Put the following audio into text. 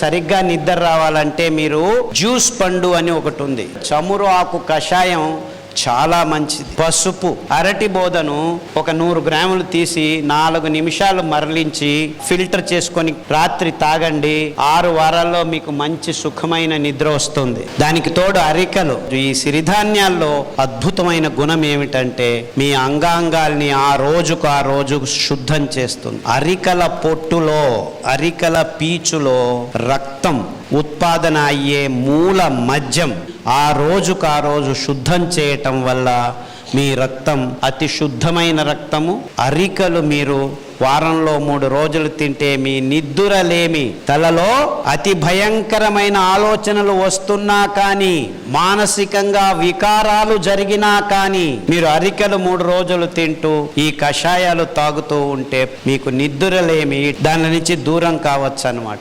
సరిగ్గా నిద్ర రావాలంటే మీరు జ్యూస్ పండు అని ఒకటి ఉంది. చమురు ఆకు కషాయం చాలా మంచిది. పసుపు అరటి బోధను ఒక నూరు గ్రాములు తీసి నాలుగు నిమిషాలు మరలించి ఫిల్టర్ చేసుకొని రాత్రి తాగండి. ఆరు వారాల్లో మీకు మంచి సుఖమైన నిద్ర వస్తుంది. దానికి తోడు అరికలు. ఈ సిరిధాన్యాల్లో అద్భుతమైన గుణం ఏమిటంటే మీ అంగాంగాల్ని ఆ రోజుకు ఆ రోజు శుద్ధం చేస్తుంది. అరికల పొట్టులో అరికల పీచులో రక్తం ఉత్పాదన అయ్యే మూల మద్యం ఆ రోజుకు ఆ రోజు శుద్ధం చేయటం వల్ల మీ రక్తం అతి శుద్ధమైన రక్తము. అరికలు మీరు వారంలో మూడు రోజులు తింటే మీ నిద్దురలేమి. తలలో అతి భయంకరమైన ఆలోచనలు వస్తున్నా కానీ మానసికంగా వికారాలు జరిగినా కానీ మీరు అరికలు మూడు రోజులు తింటూ ఈ కషాయాలు తాగుతూ ఉంటే మీకు నిద్దురలేమి. దాని నుంచి దూరం కావచ్చు అన్నమాట